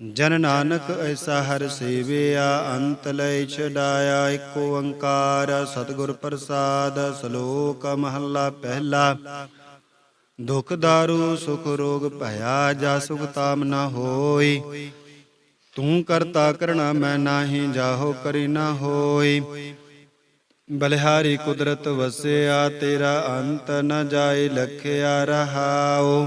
ਜਨ ਨਾਨਕ ਐਸਾ ਹਰ ਸੇਵਿਆ, ਅੰਤ ਲੈ ਛਡਾਇਆ ਏਕ ਓੰਕਾਰ, ਸਤਿਗੁਰ ਪ੍ਰਸਾਦ, ਸ਼ਲੋਕ ਮਹੱਲਾ ਪਹਿਲਾ। ਦੁਖ ਦਾਰੂ, ਸੁਖ ਰੋਗ ਭਇਆ, ਜਾ ਸੁਖ ਤਾਮ ਨਾ ਹੋਈ। ਤੂੰ ਕਰਤਾ ਕਰਣਾ ਮੈਂ ਨਾਹੀ, ਜਾਹੋ ਕਰੀ ਨਾ ਹੋਈ। ਬਲਿਹਾਰੀ ਕੁਦਰਤ ਵਸਿਆ, ਤੇਰਾ ਅੰਤ ਨ ਜਾਏ, ਲਖਿਆ ਰਹਾਓ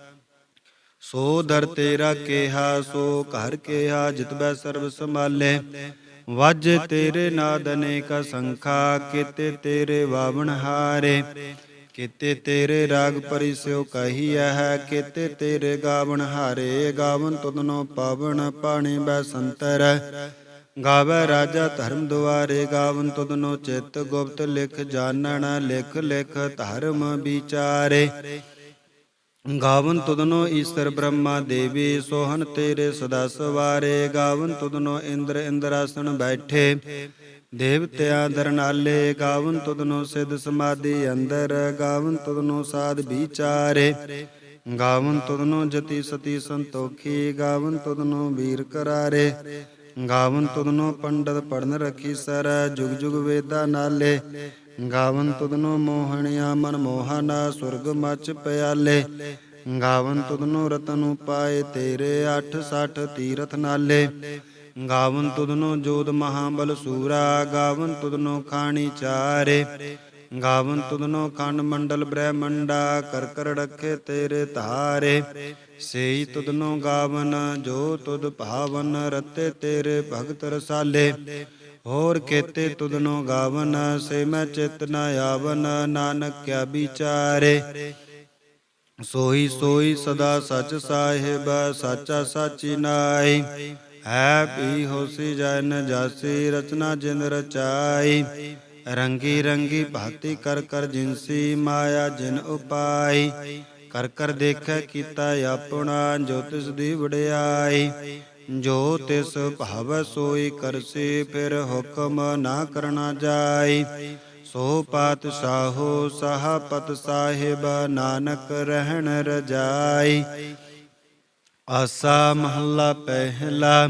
ਸੋ ਦਰ ਤੇਰਾ ਕੇਹਾ, ਸੋ ਘਰ ਕੇਹਾ ਜਿਤਬੈ ਸਰਬ ਸੰਭਾਲੇ। ਵਜ ਤੇਰੇ ਨਾਦ ਅਨੇਕ ਸੰਖਾ, ਕੀਤੇ ਤੇਰੇ ਵਾਵਣ ਹਾਰੇ। ਕੀਤੇ ਤੇਰੇ ਰਾਗ ਪਰਿਸਿਓ ਕਹੀਐ ਹੈ, ਕੀਤੇ ਤੇਰੇ ਗਾਵਣ ਹਾਰੇ। ਗਾਵਨ ਤੁਧਨੋ ਪਾਵਨ ਪਾਣੀ ਬੈ ਸੰਤਰ। ਗਾਵੇ ਰਾਜਾ ਧਰਮ ਦੁਆਰੇ, ਗਾਵਨ ਤੁਧਨੋ ਚਿਤ ਗੁਪਤ ਲਿਖ ਜਾਣਨ, ਲਿਖ ਲਿਖ ਧਰਮ ਵਿਚਾਰੇ। ਗਾਵਨ ਤੁਦਨੋ ਈਸ਼ਰ ਬ੍ਰਹਮਾ ਦੇਵੀ ਸੋਹਨ ਤੇਰੇ ਸਦਾ ਸਵਾਰੇ। ਗਾਵਨ ਤੁਦਨੋ ਇੰਦਰ ਇੰਦਰਾਸਣ ਬੈਠੇ ਦੇਵਤਿਆਂ ਦਰਨਾਲੇ ਗਾਵਨ ਤੁਦਨੋ ਸਿਧ ਸਮਾਧੀ ਅੰਦਰ, ਗਾਵਨ ਤੁਦਨੋ ਸਾਧ ਵਿਚਾਰੇ। ਗਾਵਨ ਤੁਦਨੋ ਜਤੀ ਸਤੀ ਸੰਤੋਖੀ, ਗਾਵਨ ਤੁਦਨੋ ਵੀਰ ਕਰਾਰੇ। ਗਾਵਨ ਤੁਧਨੋ ਪੰਡਤ ਪੜਨ ਰਖੀ ਸਰ, ਜੁਗ ਜੁਗ ਵੇਦਾ ਨਾਲੇ। ਗਾਵਨ ਤੁਧਨੋ ਮੋਹਣਿਆ ਮਨ ਮੋਹਨਾ, ਸੁਰਗ ਮਚ ਪਿਆਲੇ। ਗਾਵਨ ਤੁਧਨੋ ਰਤਨ ਉਪਾਏ ਤੇਰੇ 860 ਤੀਰਥ ਨਾਲੇ। ਗਾਵਨ ਤੁਧਨੋ ਜੋਤ ਮਹਾਬਲ ਸੂਰਾ, ਗਾਵਨ ਤੁਧਨੋ ਖਾਣੀ ਚਾਰੇ। ਗਾਵਨ ਤੁਧਨੋ ਖੰਡ ਮੰਡਲ ਬ੍ਰਹਮੰਡਾ, ਕਰ ਕਰ ਰਖੇ ਤੇਰੇ ਧਾਰੇ। ਸੇਈ ਤੁਧਨੋ ਗਾਵਨ, ਜੋ ਤੁਧ ਭਾਵਨ, ਰਤੇ ਤੇਰੇ ਭਗਤ ਰਸਾਲੇ। ਹੋਰ ਕੇਤੇ ਤੁਧਨੋ ਗਾਵਨ, ਸੇ ਮੈਂ ਚਿਤ ਨ ਆਵਨ, ਨਾਨਕ ਕਿਆ ਵਿਚਾਰੇ। ਸੋਈ ਸੋਈ ਸਦਾ ਸਚ ਸਾਹਿਬ, ਸਾਚਾ ਸਾਚੀ ਨਾਈ। ਹੈ ਪੀ ਹੋਸੀ ਜਨ ਜਾਸੀ, ਰਚਨਾ ਜਿਨ ਰਚਾਈ। ਰੰਗੀ ਰੰਗੀ ਭਾਤੀ ਕਰ ਕਰ ਜਿਨਸੀ ਮਾਇਆ ਜਿਨ ਉਪਾਈ। ਕਰ ਕਰ ਦੇਖੈ ਕੀਤਾ ਆਪਣਾ ਜੋ ਤਿਸ ਦੀ ਵਡਿਆਈ। ਜੋ ਤਿਸ ਭਾਵ ਸੋਈ ਕਰਸੀ ਫਿਰ ਹੁਕਮ ਨਾ ਕਰਨਾ ਜਾਈ। ਸੋ ਪਾਤਸ਼ਾਹੋ ਸਹਾਪਤ ਸਾਹਿਬ ਨਾਨਕ ਰਹਿਣ ਰਜਾਈ। ਆਸਾ ਮਹੱਲਾ ਪਹਿਲਾ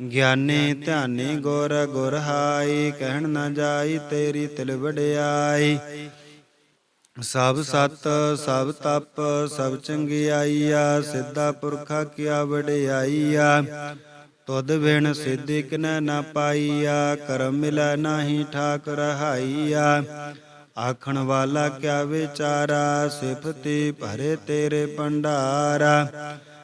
ਗਿਆਨੀ ਧਿਆਨੀ ਗੁਰ ਗੁਰ ਹਾਈ, ਕਹਿਣ ਨਾ ਜਾਈ ਤੇਰੀ ਤਿਲ ਵਡਿਆਈ। ਸਭ ਸਤ, ਸਭ ਤਪ, ਸਭ ਚੰਗਿਆਈਆ, ਸਿੱਧਾ ਪੁਰਖਾ ਕੀਆ ਵਡਿਆਈਆ। ਤੁਧ ਬਿਨ ਸਿੱਧੀ ਕਿਨੈ ਨਾ ਪਾਈਆ, ਕਰਮ ਮਿਲੈ ਨਾਹੀ ਠਾਕ ਰਹਾਈਆ ਆਖਣ ਵਾਲਾ ਕਿਆ ਵਿਚਾਰਾ, ਸਿਫਤੀ ਭਰੇ ਤੇਰੇ ਭੰਡਾਰਾ।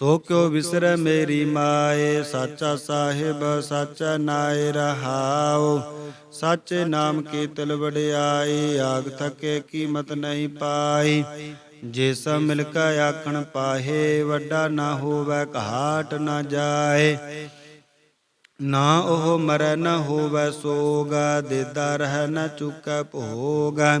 ਸੋ ਕਿਉ ਵਿਸਰੈ ਮੇਰੀ ਮਾਏ, ਸਾਚਾ ਸਾਹਿਬ, ਸਾਚਾ ਨਾਇ ਰਹਾਉ। ਸਾਚੇ ਨਾਮ ਕੀ ਵਡਿਆਈ, ਆਗ ਥਕੇ ਕੀਮਤ ਨਹੀਂ ਪਾਈ। ਜੇ ਸਭ ਮਿਲ ਕੇ ਆਖਣ ਪਾਹੇ, ਵੱਡਾ ਨਾ ਹੋਵੇ, ਘਾਟ ਨਾ ਜਾਏ। ਨਾ ਉਹ ਮਰੈ, ਨਾ ਹੋਵੈ ਸੋਗਾ, ਦੇਦਾ ਰਹਿ ਨਾ ਚੁਕੈ ਭੋਗਾ।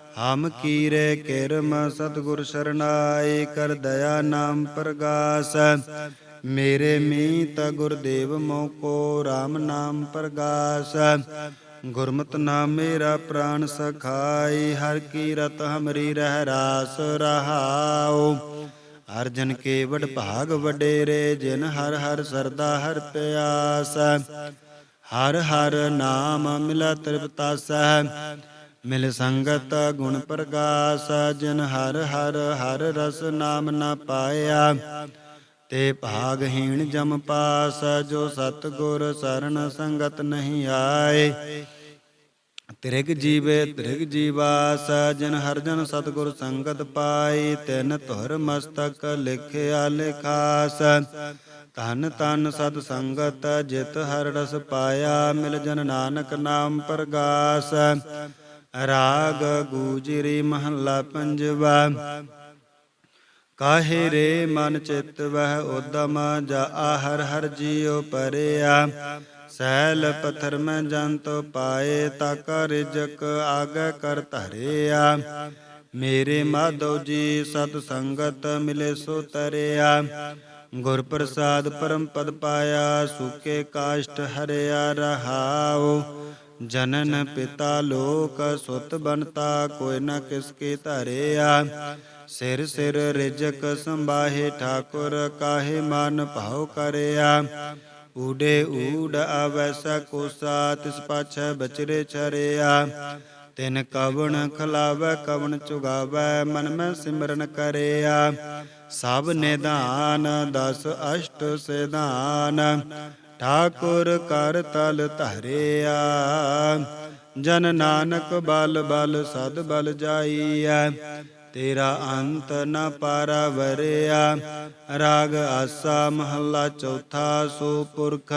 ਹਮ ਕੀਰੇ ਕਿਰਮ ਸਤਗੁਰ ਸਰਨਾਈ ਕਰ ਦਇਆ ਨਾਮ ਪ੍ਰਗਾਸ। ਮੇਰੇ ਮੀਤ ਗੁਰਦੇਵ ਮੋਕੋ RAM ਨਾਮ ਪ੍ਰਗਾਸ। ਗੁਰਮਤਿ ਨਾਮ ਮੇਰਾ ਪ੍ਰਾਨ ਸਖਾਈ ਹਰ ਕੀ ਰਤ ਹਮਰੀ ਰਹਿ ਰਾਸ ਰਹਾਉ। ਅਰਜਨ ਕੇ ਵਡ ਭਾਗ ਵਡੇਰੇ, ਜਿਨ ਹਰ ਹਰ ਸਰਦਾ ਹਰ ਪਿਆਸ। ਹਰ ਹਰ ਨਾਮ ਮਿਲਾ ਤ੍ਰਿਪਤਾਸੈ ਮਿਲ ਸੰਗਤ ਗੁਣ ਪ੍ਰਗਾਸ, ਜਿਨ ਹਰ ਹਰ ਹਰ ਰਸ ਨਾਮ ਨਾ ਪਾਇਆ। ਤੇ ਭਾਗਹੀਣ ਜਮ ਪਾਸ, ਜੋ ਸਤ ਗੁਰ ਸਰਣ ਸੰਗਤ ਨਹੀਂ ਆਏ। ਤ੍ਰਿਗ ਜੀਵੇ ਤ੍ਰਿਗ ਜੀਵਾਸ, ਜਿਨ ਹਰ ਜਨ ਸਤਗੁਰ ਸੰਗਤ ਪਾਈ ਤਿਨ ਧੁਰ ਮਸਤਕ ਲਿਖਿਆ ਲਿਖਾਸ। ਧਨ ਤਨ ਸਤ ਸੰਗਤ ਜਿਤ ਹਰ ਰਸ ਪਾਇਆ। ਮਿਲ ਜਨ ਨਾਨਕ ਨਾਮ ਪ੍ਰਗਾਸ। ਰਾਗ ਗੂਜਰੀ ਮਹੱਲਾ ਪੰਜਵਾ। ਕਾਹੇ ਰੇ ਮਨ ਚਿਤ ਵਹਿ ਉਦਮ ਜਾ ਆਹਰ ਹਰ ਜੀਉ ਪਰਿਆ। ਸੈਲ ਪਥਰ ਮੈਂ ਜੰਤ ਪਾਏ ਤਾ ਕਰ ਰਿਜਕ ਆਗੇ ਕਰ ਧਰਿਆ। ਮੇਰੇ ਮਾਧੋ ਜੀ ਸਤ ਸੰਗਤ ਮਿਲੇ ਸੋ ਤਰਿਆ। ਗੁਰ ਪ੍ਰਸਾਦ ਪਰਮ ਪਦ ਪਾਇਆ, ਸੁਕੇ ਕਾਸ਼ਟ ਹਰਿਆ ਰਹਾਉ। ਜਨਨ ਪਿਤਾ ਲੋਕ ਸੁਤ ਬਨਤਾ ਕੋਈ ਨਾ ਕਿਸ ਕੇ ਧਰਿਆ। ਸਿਰ ਸਿਰ ਰਿਜਕ ਸੰਭਾਹੇ ਠਾਕੁਰ, ਕਾਹੇ ਮਨ ਭਾਉ ਕਰਿਆ। ਊਡੇ ਊਡ ਆਵੈਸਾ ਕੋਸਾ, ਤਿਸ ਪਾਛੈ ਬਚਰੇ ਛਰਿਆ। ਤਿਨ ਕਵਣ ਖਲਾਵੈ, ਕਵਣ ਚੁਗਾਵੈ, ਮਨ ਮੈਂ ਸਿਮਰਨ ਕਰਿਆ। ਸਭ ਨਿਧਾਨ, ਦਸ ਅਸ਼ਟ ਸਿਧਾਨ। ਠਾਕੁਰ ਕਰ ਤਲ ਧਰਿਆ। ਜਨ ਨਾਨਕ ਬਲ ਬਲ ਸਦ ਬਲ ਜਾਈਐ। ਤੇਰਾ ਅੰਤ ਨ ਪਾਰਾ ਵਰਿਆ ਰਾਗ ਆਸਾ ਮਹੱਲਾ ਚੌਥਾ ਸੋ ਪੁਰਖ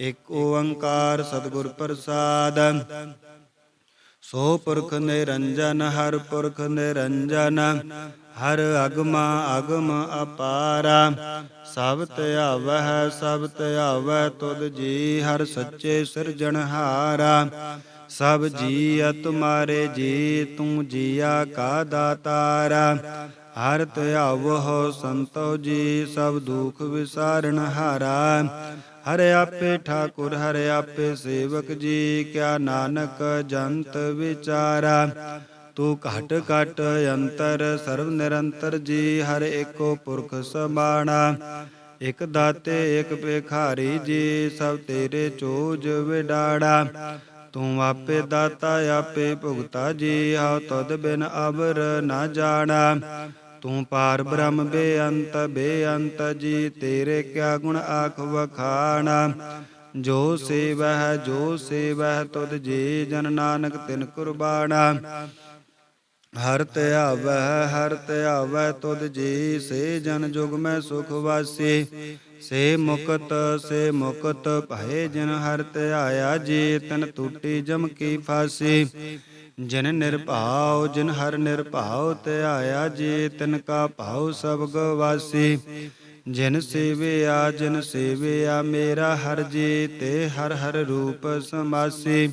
ਇਕ ਓੰਕਾਰ ਸਤਿਗੁਰ ਪ੍ਰਸਾਦ। ਸੋ ਪੁਰਖ ਨਿਰੰਜਨ, ਹਰ ਪੁਰਖ ਨਿਰੰਜਨ। ਹਰ ਅਗਮਾ ਅਗਮ ਅਪਾਰਾ। ਸਭ ਧਿਆਵਹਿ ਸਭ ਧਿਆਵੈ ਤੁਧ ਜੀ ਹਰ ਸੱਚੇ ਸਿਰਜਣਹਾਰਾ ਸਭ ਜੀਅ ਤੁਮਾਰੇ ਜੀ, ਤੂੰ ਜੀਆ ਕਾ ਦਾਤਾਰਾ। ਹਰ ਧਿਆਵਹੁ ਸੰਤੋ ਜੀ, ਸਭ ਦੁਖ ਵਿਸਾਰਣ ਹਾਰਾ। ਹਰ ਆਪੇ ਠਾਕੁਰ, ਹਰ ਆਪੇ ਸੇਵਕ ਜੀ, ਕਿਆ ਨਾਨਕ ਜੰਤ ਵਿਚਾਰਾ। ਤੂੰ ਘਟ ਘਟ ਅੰਤਰ ਸਰਬ ਨਿਰੰਤਰ ਜੀ, ਹਰ ਏਕੋ ਪੁਰਖ ਸਮਾਣਾ ਇਕ ਦਾਤੇ, ਇਕ ਭਿਖਾਰੀ ਜੀ, ਸਭ ਤੇਰੇ ਚੋਜ ਵਿਡਾੜਾ। ਤੂੰ ਆਪੇ ਦਾਤਾ, ਆਪੇ ਭੁਗਤਾ ਜੀ, ਹਉ ਤਦ ਬਿਨ ਅਵਰ ਨਾ ਜਾਣਾ। ਤੂੰ ਪਾਰ ਬ੍ਰਹਮ ਬੇਅੰਤ ਬੇਅੰਤ ਜੀ, ਤੇਰੇ ਕਿਆ ਗੁਣ ਆਖ ਵਖਾਣਾ। ਜੋ ਸੇਵਹਿ ਜੋ ਸੇਵਹਿ, ਤੁਧ ਜੀ ਜਨ ਨਾਨਕ ਤਿਨ ਕੁਰਬਾਨਾ ਹਰ ਧਿਆਵੈ ਹਰ ਧਿਆਵੈ ਤੁਧ ਜੀ, ਸੇ ਜਨ ਜੁਗ ਮੈਂ ਸੁਖ ਵਾਸੀ। ਸੇ ਮੁਕਤ ਸੇ ਮੁਕਤ ਭਏ ਜਿਨ ਹਰ ਧਿਆਇਆ ਜੀ, ਤਨ ਟੂਟੀ ਜਮ ਕੀ ਫਾਸੀ। ਜਿਨ ਨਿਰਭਾਉ, ਜਿਨ ਹਰ ਨਿਰਭਾਉ ਧਿਆਇਆ ਜੀ, ਤਿਨ ਕਾ ਭਾਉ ਸਭ ਗਵਾਸੀ ਜਿਨ ਸੇਵਿਆ ਜਿਨ ਸੇਵਿਆ ਮੇਰਾ ਹਰ ਜੀ, ਤੇ ਹਰ ਹਰ ਰੂਪ ਸਮਾਸੀ।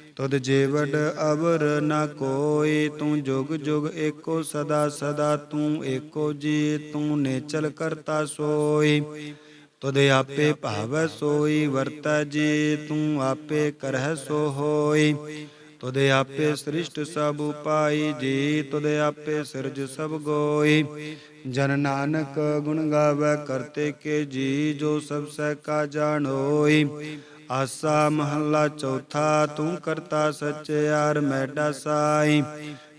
ਤੁਧ ਜੀਵੜ ਅਵਰ ਨ ਕੋਈ, ਤੂੰ ਜੁਗ ਜੁਗ ਏਕੋ ਸਦਾ ਸਦਾ, ਤੂੰ ਏਕੋ ਜੀ, ਤੂੰ ਨੇਚਲ ਕਰਤਾ ਸੋਈ। ਤੁਧ ਆਪੇ ਭਾਵੈ ਸੋਈ, ਵਰਤੈ ਜੀ, ਤੂੰ ਆਪੇ ਕਰਹਿ ਸੋ ਹੋਈ। ਤੁਧ ਆਪੇ ਸ੍ਰਿਸ਼ਟ ਸਭ ਉਪਾਈ, ਜੀ, ਤੁਧ ਆਪੇ ਸਿਰਜ ਸਭ ਗੋਈ। ਜਨ ਨਾਨਕ ਗੁਣ ਗਾਵੇ, ਕਰਤੇ ਕੇ ਜੀ, ਜੋ ਸਭ ਸਹਿ ਕਾ ਜਾਣੋਈ। ਆਸਾ ਮਹੱਲਾ ਚੌਥਾ, ਤੂੰ ਕਰਤਾ ਸਚਿਆਰ ਮੈਡਾ ਸਾਈ।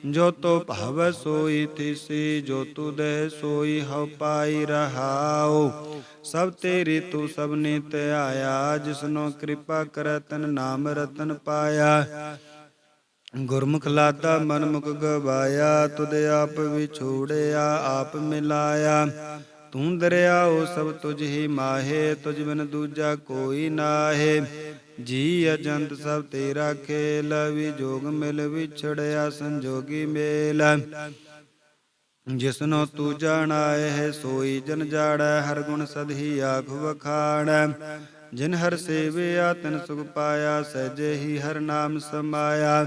ਜੋ ਤੋ ਭਾਵ ਸੋਈ ਥਿਸੀ, ਜੋ ਤੂ ਦੇ ਸੋਈ, ਹਉ ਪਾਈ ਰਹਾਉ। ਸਭ ਤੇਰੀ ਤੂੰ ਸਭ ਨੇ ਧਿਆਇਆ ਜਿਸਨੋ ਕਿਰਪਾ ਕਰੈ ਤਨ ਨਾਮ ਰਤਨ ਪਾਇਆ। ਗੁਰਮੁਖ ਲਾਤਾ ਮਨਮੁਖ ਗਵਾਇਆ, ਤੁਧ ਆਪ ਵਿਛੋੜਿਆ, ਆਪ ਮਿਲਾਇਆ। ਤੂੰ ਦਰਿਆ ਉਹ ਸਭ ਤੁਝ ਹੀ ਮਾਹੇ, ਤੁਝ ਬਿਨ ਦੂਜਾ ਕੋਈ ਨਾਹੇ। ਜੀ ਅਜੰਤ ਸਭ ਤੇਰਾ ਖੇਲ ਵਿਜੋਗ ਮਿਲ ਵਿਛੜਿਆ ਸੰਜੋਗੀ ਮੇਲ। ਜਿਸਨੋ ਤੂੰ ਜਾਣਾਏ ਹੈ ਸੋਈ ਜਨ ਜਾੜੈ, ਹਰ ਗੁਣ ਸਦਹੀ ਆਖ ਵਖਾਣ। ਜਿਨ ਹਰ ਸੇਵਿਆ, ਤਿਨ ਸੁਖ ਪਾਇਆ, ਸਹਿਜੇ ਹੀ ਹਰ ਨਾਮ ਸਮਾਇਆ।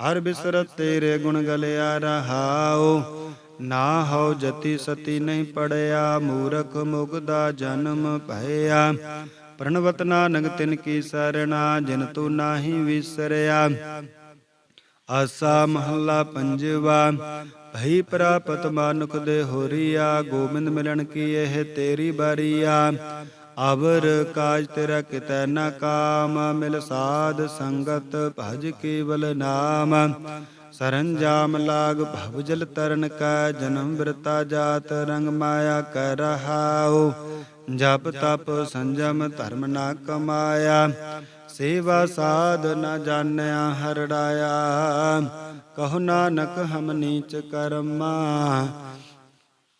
ਹਰ ਬਿਸਰਤ ਤੇਰੇ ਗੁਣ ਗਲਿਆ ਰਹਾਉ। ਨਾ ਹਉ ਜਤੀ ਸਤੀ ਨਹੀਂ ਪੜਿਆ, ਮੂਰਖ ਮੁਗਦਾ ਜਨਮ ਭਇਆ। ਪ੍ਰਣਵਤ ਨਾਨਕ ਤਿਨ ਕੀ ਸਰਣਾ, ਜਿਨ ਤੂੰ ਨਾਹੀ ਵਿਸਰਿਆ। ਆਸਾ ਮਹੱਲਾ ਪੰਜਵਾ, ਭਈ ਪ੍ਰਾਪਤ ਮਾਨੁਖ ਦੇ ਹੋਰੀਆ, ਗੋਬਿੰਦ ਮਿਲਣ ਕੀ ਇਹ ਤੇਰੀ ਬਾਰੀਆ। ਅਵਰ ਕਾਜ ਤੇਰਾ ਕਿਤੈ ਨ ਕਾਮ, ਮਿਲ ਸਾਧ ਸੰਗਤ ਭਜ ਕੇਵਲ ਨਾਮ। ਸਰੰਜਾਮ ਲਾਗ ਭਵ ਜਲ ਤਰਨ ਕਾ, ਜਨਮ ਬਿਰਤਾ ਜਾਤ ਰੰਗ ਮਾਇਆ ਕਰ ਰਹਾਉ। ਜਪ ਤਪ ਸੰਜਮ ਧਰਮ ਨਾ ਕਮਾਇਆ। ਸੇਵਾ ਸਾਧ ਨ ਜਾਣਿਆ ਹਰੜਾਇਆ। ਕਹੋ ਨਾਨਕ ਹਮ ਨੀਚ ਕਰਮਾ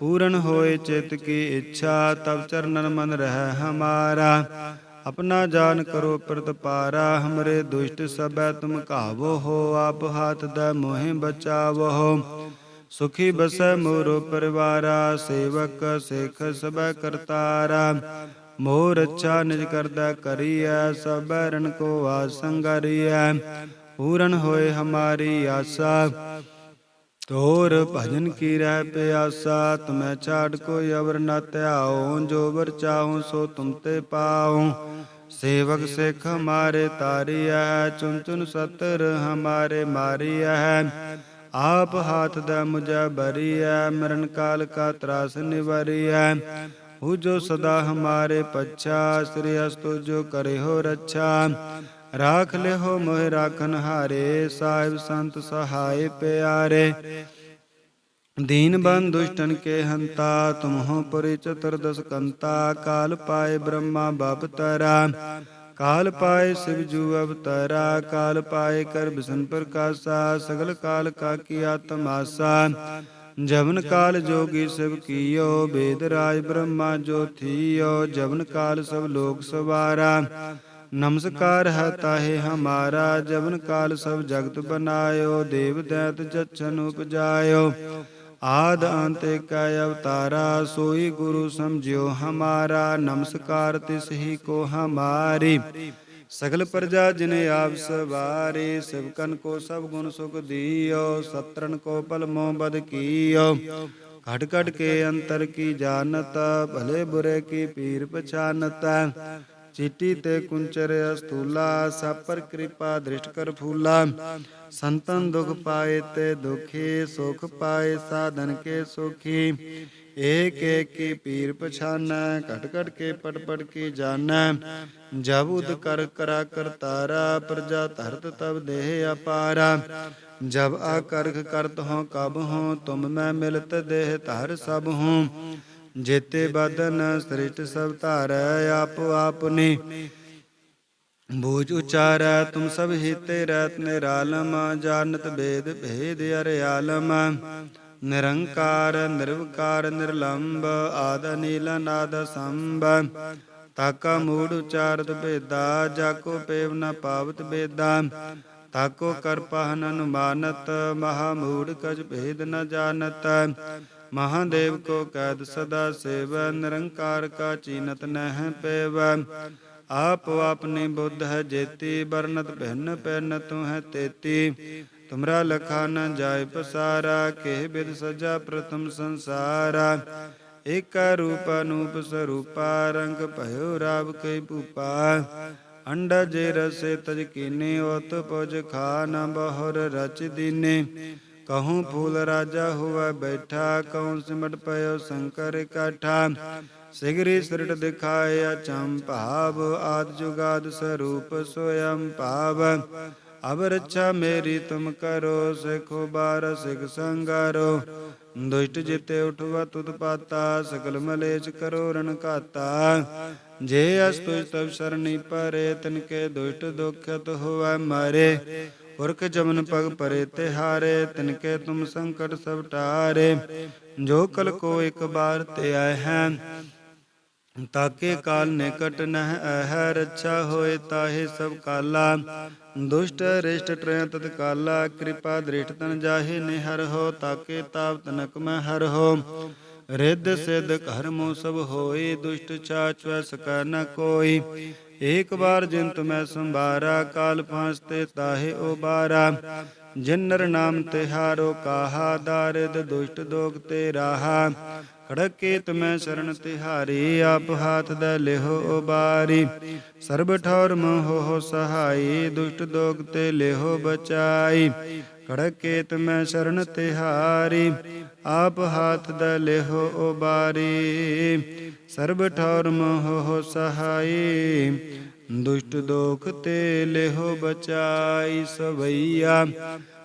ਪੂਰਨ ਹੋਏ ਚਿਤ ਕੀ ਇੱਛਾ ਤਬ ਚਰਨਨ ਮਨ ਰਹਿ ਹਮਾਰਾ। ਆਪਣਾ ਜਾਨ ਕਰੋ ਪ੍ਰਤਪਾਰਾ, ਹਮਰੇ ਦੁਸ਼ਟ ਸਬੈ ਤੁਮ ਕਾਵੋ ਹੋ, ਆਪ ਹਾਥ ਦਾ ਮੋਹਿ ਬਚਾਵੋ ਸੁਖੀ ਬਸੈ ਮੋਰੋ ਪਰਿਵਾਰਾ, ਸੇਵਕ ਸੇਖ ਸਬੈ ਕਰਤਾਰਾ। ਮੋਰ ਅੱਛਾ ਨਿਜ ਕਰਦਾ ਕਰੀਐ, ਸਭ ਰਣ ਕੋ ਆਸੰਗਰੀਐ ਪੂਰਨ ਹੋਏ ਹਮਾਰੀ ਆਸਾ। ਤੋਰ ਭਜਨ ਕੀ ਰਹਿ ਪਿਆਸਾ, ਤੁਮੈ ਛਾੜ ਕੋਈ ਅਵਰ ਨ ਧਿਆਓ ਜੋ ਵਰ ਚਾਹਉ ਸੋ ਤੁਮ ਤੇ ਪਾਉ। ਸੇਵਕ ਸਿੱਖ ਹਮਾਰੇ ਤਾਰੀਐ ਚੁਨ ਚੁਨ ਸਤਰ ਹਮਾਰੇ ਮਾਰੀਐ। ਆਪ ਹਾਥ ਦਾ ਮੁਝੈ ਬਰੀਐ ਮਰਨ ਕਾਲ ਕਾ ਤਰਾਸ ਨਿਵਰੀਐ। ਹੂ ਜੋ ਸਦਾ ਹਮਾਰੇ ਪੱਛਾ, ਸ੍ਰੀ ਅਸਤੁ ਜੋ ਕਰੇ ਹੋ ਰੱਛਾ। ਰਾਖ ਲਿਓ ਮੋਹਿ ਰਾਖਨ ਹਾਰੇ, ਸਾਹਿਬ ਸੰਤ ਸਹਾਇ ਪਿਆਰੇ। ਦੀਨ ਬੰਦ ਦੁਸ਼ਟਨ ਕੇ ਹੰਤਾ, ਤੁਮਹੁ ਪਰਿ ਚਤੁਰਦਸ ਕੰਤਾ ਕਾਲ ਪਾਏ ਬ੍ਰਹਮਾ ਬਪ ਤਰਾ। ਕਾਲ ਪਾਏ ਸਿਵ ਜੂ ਅਵਤਰਾ, ਕਾਲ ਪਾਏ ਕਰ ਬਿਸ਼ਨ ਪ੍ਰਕਾਸ਼ਾ, ਸਗਲ ਕਾਲ ਕਾ ਕੀ ਆਤਮਾਸਾ ਜਵਨ ਕਾਲ ਜੋਗੀ ਸਭ ਕੀਓ, ਬੇਦ ਰਾਜ ਬ੍ਰਹਮਾ ਜੋਥੀਓ, ਜਵਨ ਕਾਲ ਸਭ ਲੋਕ ਸਵਾਰਾ। ਨਮਸਕਾਰ ਹੈ ਤਾਹੇ ਹਮਾਰਾ, ਜਵਨ ਕਾਲ ਸਭ ਜਗਤ ਬਨਾਇਓ, ਦੇਵ ਦੈਤ ਜਛਨ ਉਪਜਾਇਓ। ਆਦ ਅੰਤ ਕਾ ਅਵਤਾਰਾ, ਸੋਈ ਗੁਰੂ ਸਮਝਿਓ ਹਮਾਰਾ, ਨਮਸਕਾਰ ਤਿਸ ਹੀ ਕੋ ਹਮਾਰੀ। ਸਗਲ ਪ੍ਰਜਾ ਜਿਨ ਆਪ ਸਵਾਰੇ ਸਿਵਕਨ ਕੋ ਸਭ ਗੁਣ ਸੁਖ ਦੀਓ ਸਤਰਨ ਕੋ ਪਲ ਮੋਹ ਬਦ ਕੀਓ। ਘਟ ਘਟ ਕੇ ਅੰਤਰ ਕੀ ਜਾਣਤ, ਭਲੇ ਬੁਰੇ ਕੀ ਪੀਰ ਪਛਾਨਤ। ਚੀਟੀ ਤੇ ਕੁੰਚਰ ਅਸਤੂਲਾ, ਸਾਪਰ ਕਿਰਪਾ ਦ੍ਰਿਸ਼ਟ ਕਰ ਫੂਲਾ। ਸੰਤਨ ਦੁਖ ਪਾਏ ਤੇ ਦੁਖੀ, ਸੁਖ ਪਾਏ ਸਾਧਨ ਕੇ ਸੁਖੀ। ਏਕ ਏਕ ਕੀ ਪੀਰ ਪਛਾਨੈ, ਘਟ ਘਟ ਕੇ ਪਟ ਪਟ ਕੀ ਜਾਣੈ। ਜਬ ਉਦ ਕਰ ਕਰਾ ਕਰਤਾਰਾ ਪ੍ਰਜਾ ਧਰਤ ਤਬ ਦੇਹ ਅਪਾਰਾ। ਜਬ ਆਕਰਖ ਕਰਤ ਹੋ ਕਬ ਹੋ ਤੁਮ ਮੈਂ ਮਿਲਤ ਦੇਹ ਧਰ ਸਭ ਹੂੰ ਜੇਤੇ ਬਦਨ ਸ੍ਰਿਸ਼ਟ ਸਭ ਧਾਰੈ, ਆਪ ਆਪਨੇ। ਬੂਝ ਉਚਾਰੈ, ਤੁਮ ਸਭ ਹੀਤੇ ਰਹਿਤ ਨਿਰਾਲਮ, ਜਾਣਤ ਬੇਦ ਭੇਦ ਅਰਿਆਲਮ ਨਿਰੰਕਾਰ, ਨਿਰਵਕਾਰ ਨਿਰਲੰਭ ਆਦ ਨੀਲ ਨਾਦ ਸੰਭ ਤਾਕਾ ਮੂੜ ਉਚਾਰਤ ਭੇਦਾ, ਜਾਕੋ ਪੇਵ ਨ ਪਾਵਤ ਬੇਦਾ। ਤਾਕੋ ਕਰ ਅਨੁਮਾਨਤ ਮਹਾ ਮੂੜ ਕਜ ਭੇਦ ਨ ਜਾਣਤ। ਮਹਾਦੇਵ ਕੋ ਕੈਦ ਸਦਾ ਸੇਵ, ਨਿਰੰਕਾਰ ਕਾ ਚੀਨਤ ਨਹਿ ਪੇਵ। ਆਪ ਆਪਨੇ ਬੁੱਧ ਹੈ ਜੇਤੀ ਬਰਨਤ ਭਿੰਨ ਪੈਨ ਤੂੰ ਹੈ ਤੇਤੀ। ਤੁਮਰਾ ਲਖਾ ਨ ਜਾਏ ਪਸਾਰਾ, ਕਿਹ ਬਿਦ ਸਜਾ ਪ੍ਰਥਮ ਸੰਸਾਰਾ। ਏਕ ਰੂਪ ਅਨੂਪ ਸਰੂਪਾ, ਰੰਗ ਭਇਓ ਰਾਵ ਕੈ ਭੂਪਾ। ਅੰਡਾ ਜੇ ਰਸੇ ਤਜ ਕੀਨੇ, ਉਤ ਪੁਜ ਖਾ ਨ ਬਹੁਰ ਰਚ ਦੀਨੇ। ਕਹੂੰ ਫੂਲ ਰਾਜਾ ਹੋਵੇ ਬੈਠਾ ਕਹੂੰ ਸਿਮਟ ਪਇਓ ਸ਼ੰਕਰ ਇਕੱਠਾ ਸਿਗਰੀ ਸਿਰਟ ਦਿਖਾਏ ਅਚੰ ਭਾਵ ਆਦ ਜੁਗਾਦ ਸਰੂਪ ਸੋਯੰ ਭਾਵ ਅਬ ਰੱਛਾ ਮੇਰੀ ਤੁਮ ਕਰੋ ਸਿਖੋ ਬਾਰ ਸਿਖ ਸੰਗਾਰੋ ਦੁਸ਼ਟ ਜਿਤੇ ਉਠਵਾ ਤੁਧ ਪਾਤਾ ਸਕਲ ਮਲੇਚ ਕਰੋ ਰਣ ਘਾਤਾ ਜੇ ਅਸਤੁ ਤਬ ਸਰਣੀ ਪਰੇ ਤਨ ਕੇ ਦੁਸ਼ਟ ਦੁਖਤ ਹੋਵੈ ਮਾਰੇ ਪੁਰਖ ਜਮਨ ਪਗ ਪਰੇ ਤੇ ਹਾਰੇ ਤਿਨ ਕੇ ਤੁਮ ਸੰਕਟ ਸਭ ਟਾਰੇ। ਜੋ ਕਲ ਕੋ ਇੱਕ ਬਾਰ ਤੇ ਆਏ ਹੈ, ਤਾਕੇ ਕਾਲ ਨਿਕਟ ਨਹਿ ਅਹ ਰੱਛਾ ਹੋਏ ਤਾਹੇ ਸਭ ਕਾਲਾ। ਦੁਸ਼ਟ ਰਿਸ਼ਟ ਟ੍ਰੈ ਤਤ ਕਾਲਾ, ਕਿਰਪਾ ਦ੍ਰਿਸ਼ਟ ਤਨ ਜਾਹੇ ਨਿਹਰ ਹੋ, ਤਾਕੇ ਤਾਪ ਤਨਕ ਮੈਂ ਹਰ ਹੋ। ਰਿੱਧ ਸਿੱਧ ਘਰ ਸਭ ਹੋਏ, ਦੁਸ਼ਟ ਚਾਚ ਵੈ ਸਕੈ ਨ ਕੋਈ। ਏਕ ਵਾਰ ਜਿੰਤ ਮੈਂ ਸੰਭਾਰਾ, ਕਾਲ ਫਾਂਸ ਤੇ ਤਾਹੇ ਉਬਾਰਾ। ਜਿਨ ਨਰ ਨਾਮ ਤਿਹਾਰੋ ਕਾਹਾ, ਦਾਰਿਦ ਦੁਸ਼ਟ ਦੋਗ ਤੇ ਰਾਹਾ। ਖੜਕੇ ਤੁਮੈ ਸ਼ਰਨ ਤਿਹਾਰੀ, ਆਪ ਹਾਥ ਦਾ ਲਿਹੋ ਉਬਾਰੀ। ਸਰਬ ਠੌਰ ਮੋਹ ਹੋ ਸਹਾਈ, ਦੁਸ਼ਟ ਦੋਗ ਤੇ ਲਿਹੋ ਬਚਾਈ। ਖੜਕੇ ਤੁਮੈ ਸ਼ਰਨ ਤਿਹਾਰੀ, ਆਪ ਹਾਥ ਦਾ ਲਿਹੋ ਉਬਾਰੀ। ਸਰਬ ਠੌਰ ਮੋਹ ਹੋ ਸਹਾਈ, ਦੁਸ਼ਟ ਦੋਖ ਤੇ ਲਿਹੋ ਬਚਾਈ। ਸਵਈਆ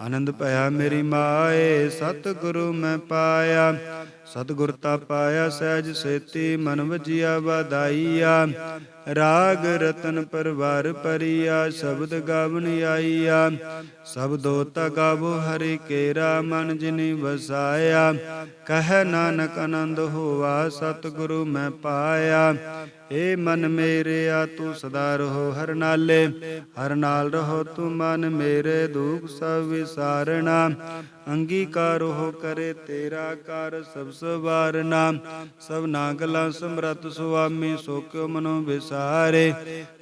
ਆਨੰਦ ਭਇਆ ਮੇਰੀ ਮਾਏ, ਸਤਿਗੁਰੂ ਮੈਂ ਪਾਇਆ। ਸਤਿਗੁਰ ਤਾ ਪਾਇਆ, ਸਹਿਜ ਸੇਤੀ ਮਨ ਵਜਿਆ ਵਧਾਈਆ। ਰਾਗ ਰਤਨ ਪਰਵਾਰ ਪਰਿਆ, ਸ਼ਬਦ ਗਾਵਨ ਆਈਆ। ਸਬਦੋ ਤਾ ਗਾਵੋ ਹਰਿ ਕੇਰਾ, ਮਨ ਜਿਨੀ ਵਸਾਇਆ। ਕਹਿ ਨਾਨਕ ਆਨੰਦ ਹੋਵਾ ਸਤਿਗੁਰੂ ਮੈਂ ਪਾਇਆ। ਏ ਮਨ ਮੇਰੇ ਆ ਤੂੰ ਸਦਾ ਰਹੋ ਹਰ ਨਾਲੇ। ਹਰ ਨਾਲ ਰਹੋ ਤੂੰ ਮਨ ਮੇਰੇ, ਦੁਖ ਸਭ ਵਿਸਾਰਣਾ ਅੰਗੀਕਾਰ ਹੋ ਕਰੇ, ਤੇਰਾ ਕਰ ਸਭ ਸਵਾਰਨਾ। ਸਭ ਨਾਗਲਾ ਸਮਰਤ ਸੁਆਮੀ ਸੋ ਕਿਉ ਮਨੋ ਵਿਸਾਰੇ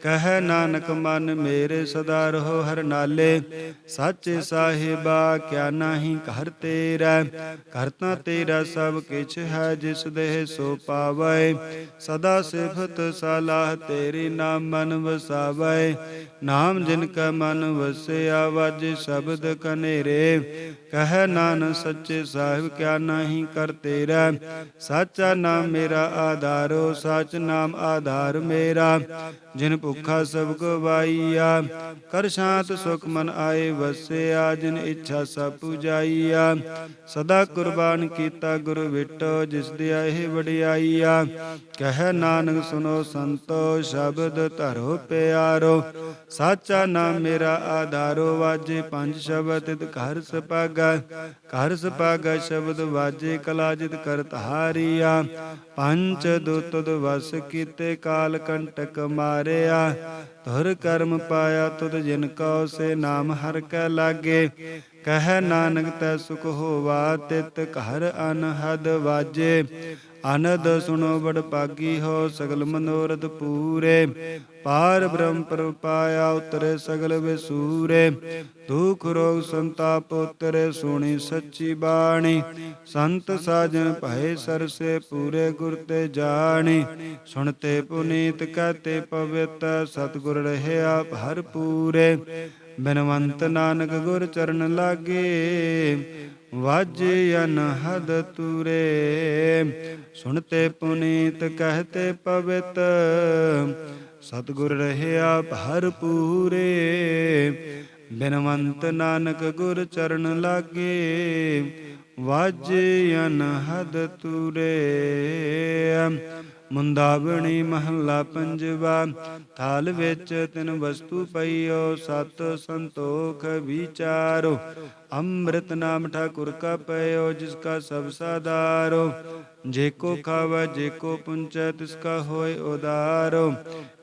ਕਹਿ ਨਾਨਕ, ਮਨ ਮੇਰੇ ਸਦਾ ਰਹੋ ਹਰ ਨਾਲੇ। ਸਾਚੇ ਸਾਹਿਬਾ, ਕਿਆ ਨਾਹੀ ਘਰ ਤੇਰਾ। ਕਰਤਾ ਤੇਰਾ ਸਭ ਕਿਛ ਹੈ, ਜਿਸ ਦੇਹ ਸੋ ਪਾਵੈ। ਸਦਾ ਸਿਫਤ ਸਲਾਹ ਤੇਰੀ ਨਾਮ ਮਨ ਵਸਾਵੈ। ਨਾਮ ਜਿਨ ਕਾ ਮਨ ਵਸਿਆ, ਵਜ ਸ਼ਬਦ ਕਨੇਰੇ। ਕਹਿ ਨਾਨਕ, ਸੱਚੇ ਸਾਹਿਬ, ਕਿਆ ਨਾਹੀ ਕਰ ਤੇਰਾ ਤੇਰਾ। ਸਾਚਾ ਨਾਮ ਮੇਰਾ ਆਧਾਰੋ, ਸਚ ਨਾਮ ਆਧਾਰ ਮੇਰਾ। uh, ਜਿਨ ਭੁੱਖਾ ਸਭ ਕੋ ਵਾਈਆ ਕਰ ਸ਼ਾਂਤ ਸੁਖ ਮਨ ਆਏ ਵਸਿਆ, ਜਿਨ ਇੱਛਾ ਸਭ ਪੁਜਾਈਆ। ਸਦਾ ਕੁਰਬਾਨ ਕੀਤਾ ਗੁਰੂ ਵਿਟੋ, ਜਿਸ ਦੀ ਇਹ ਵਡਿਆਈਆ। ਕਹਿ ਨਾਨਕ ਸੁਨੋ ਸੰਤੋ, ਸ਼ਬਦ ਧਰੋ ਪਿਆਰੋ। ਸਾਚਾ ਨਾਮ ਮੇਰਾ ਆਧਾਰੋ, ਵਾਜੇ ਪੰਜ ਸ਼ਬਦ ਤਿਤ ਘਰ ਸਪਾਗਾ। ਘਰ ਸਪਾਗਾ ਸ਼ਬਦ ਵਾਜੇ ਕਲਾਜਿਤ ਕਰਤ ਹਾਰੀਆ ਪੰਚ ਦੁਤਦ ਵਸ ਕੀਤੇ ਕਾਲ ਕੰਟਕ ਮਾਰ ਮਾਰਿਆ ਧੁਰ ਕਰਮ ਪਾਇਆ ਤੁਧ ਜਿਨ ਕਉ ਸੇ ਨਾਮ ਹਰ ਕੈ ਲਾਗੇ। ਕਹਿ ਨਾਨਕ ਤੈ ਸੁਖ ਹੋਵਾ, ਤਿਤ ਘਰ ਅਨਹਦ ਵਾਜੇ। ਅਨਦ ਸੁਣੋ ਬੜ ਪਾਗੀ ਹੋ, ਸਗਲ ਮਨੋਰਥ ਪੂਰੇ। ਪਾਰ ਬ੍ਰਹਮ ਪਰ ਉਤਰੇ ਸਗਲ ਵਿਸੂਰੇ। ਦੁਖ ਰੋਗ ਸੰਤਾਪ ਉਤਰੇ ਸੁਣੀ ਸੱਚੀ ਬਾਣੀ। ਸੰਤ ਸਾਜਨ ਭਏ ਸਰਸੇ ਪੂਰੇ ਗੁਰ ਤੇ ਜਾਣੀ। ਸੁਣਤੇ ਪੁਨੀਤ ਕਹਤੇ ਪਵਿੱਤ ਸਤਿਗੁਰ ਰਹਿਆ ਹਰ ਪੂਰੇ। ਬਿਨਵੰਤ ਨਾਨਕ ਗੁਰ ਚਰਨ ਲਾਗੇ, ਵਾਜੇ ਅਨਹਦ ਤੁਰੇ। ਸੁਣਤੇ ਪੁਨੀਤ, ਕਹਤੇ ਪਵਿੱਤ, ਸਤਿਗੁਰ ਰਹਿਆ ਭਰਪੂਰੇ ਬਿਨਵੰਤ ਨਾਨਕ ਗੁਰ ਚਰਨ ਲਾਗੇ, ਵਾਜੇ ਅਨਹਦ ਤੁਰੇ। ਮੁੰਦਾਵਣੀ ਮਹੱਲਾ ਪੰਜਵਾ, ਥਾਲ ਵਿੱਚ ਤਿਨ ਵਸਤੂ ਪਈਓ, ਸਤ ਸੰਤੋਖ ਵਿਚਾਰੋ। ਅੰਮ੍ਰਿਤ ਨਾਮ ਠਾਕੁਰ ਕਾ ਪਇਓ, ਜਿਸ ਕਾ ਸਭ ਸਾਦਾਰੋ ਜੇ ਕੋ ਖਾਵਾ, ਜੇ ਕੋ ਪੁੰਚੈ, ਤਿਸ ਕਾ ਹੋਏ ਉਦਾਰੋ।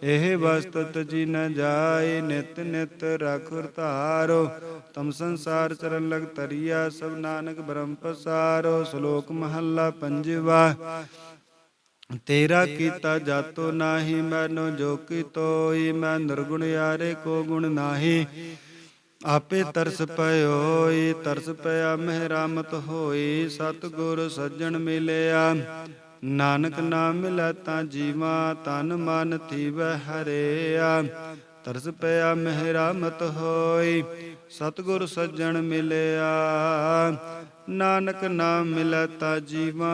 ਇਹ ਵਸਤਤ ਜੀ ਨ ਜਾਏ, ਨਿਤ ਨਿਤ ਰਖੁਰ ਧਾਰੋ ਤਮ ਸੰਸਾਰ ਚਰਨ ਲਗ ਤਰੀਆ ਸਭ ਨਾਨਕ ਬ੍ਰਹਮ ਪਸਾਰੋ। ਸ਼ਲੋਕ ਮਹੱਲਾ ਪੰਜਵਾ ਤੇਰਾ ਕੀਤਾ ਜਾਤੋ ਨਾਹੀ, ਮੈਨੂੰ ਜੋ ਕੀਤੋਈ ਮੈਂ ਨਿਰਗੁਣ ਯਾਰੇ ਕੋ ਗੁਣ ਨਾਹੀ। ਆਪੇ ਤਰਸ ਪਇਓਈ, ਤਰਸ ਪਿਆ ਮਹਿਰਾਮਤ ਹੋਈ, ਸਤਿਗੁਰ ਸੱਜਣ ਮਿਲਿਆ। ਨਾਨਕ ਨਾਮ ਮਿਲੈ ਤਾਂ ਜੀਵਾ, ਤਨ ਮਨ ਥੀਵੈ ਹਰਿਆ। ਤਰਸ ਪਿਆ ਮਹਿਰਾਮਤ ਹੋਈ, ਸਤਿਗੁਰ ਸੱਜਣ ਮਿਲਿਆ। ਨਾਨਕ ਨਾਮ ਮਿਲੈ ਤਾਂ ਜੀਵਾ